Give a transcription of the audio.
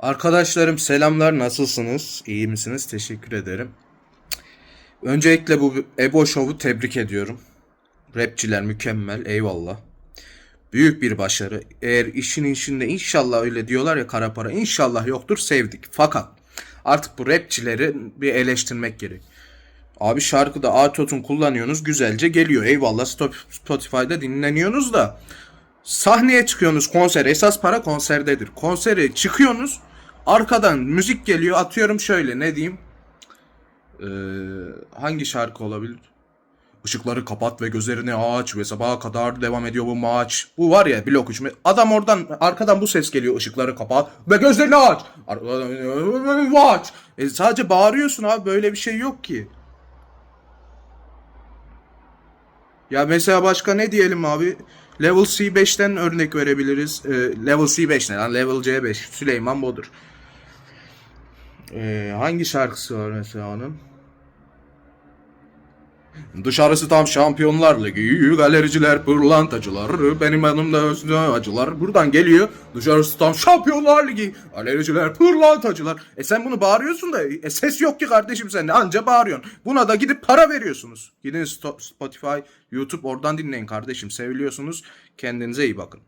Arkadaşlarım selamlar nasılsınız? İyi misiniz? Teşekkür ederim. Öncelikle bu Ebo Show'u tebrik ediyorum. Rapçiler mükemmel eyvallah. Büyük bir başarı. Eğer işin içinde inşallah öyle diyorlar ya kara para inşallah yoktur sevdik. Fakat artık bu rapçileri bir eleştirmek gerek. Abi şarkıda autotune kullanıyorsunuz güzelce geliyor. Eyvallah Spotify'da dinleniyorsunuz da sahneye çıkıyorsunuz konser esas para konserdedir. Konsere çıkıyorsunuz arkadan müzik geliyor atıyorum şöyle ne diyeyim Ee, hangi şarkı olabilir? Işıkları kapat ve gözlerini aç ve sabaha kadar devam ediyor bu maç. Bu var ya blok 3. Adam oradan arkadan bu ses geliyor. Işıkları kapat ve gözlerini aç. Aç. E, sadece bağırıyorsun abi böyle bir şey yok ki. Ya mesela başka ne diyelim abi? Level C5'ten örnek verebiliriz. Ee, level C5 ne lan? Level C5. Süleyman Bodur. Ee, hangi şarkısı var mesela onun? Dışarısı tam şampiyonlar ligi, galericiler, pırlantacılar, benim yanımda özlü acılar. Buradan geliyor, dışarısı tam şampiyonlar ligi, galericiler, pırlantacılar. E sen bunu bağırıyorsun da e ses yok ki kardeşim sen anca bağırıyorsun. Buna da gidip para veriyorsunuz. Gidin Spotify, YouTube oradan dinleyin kardeşim. Seviliyorsunuz. Kendinize iyi bakın.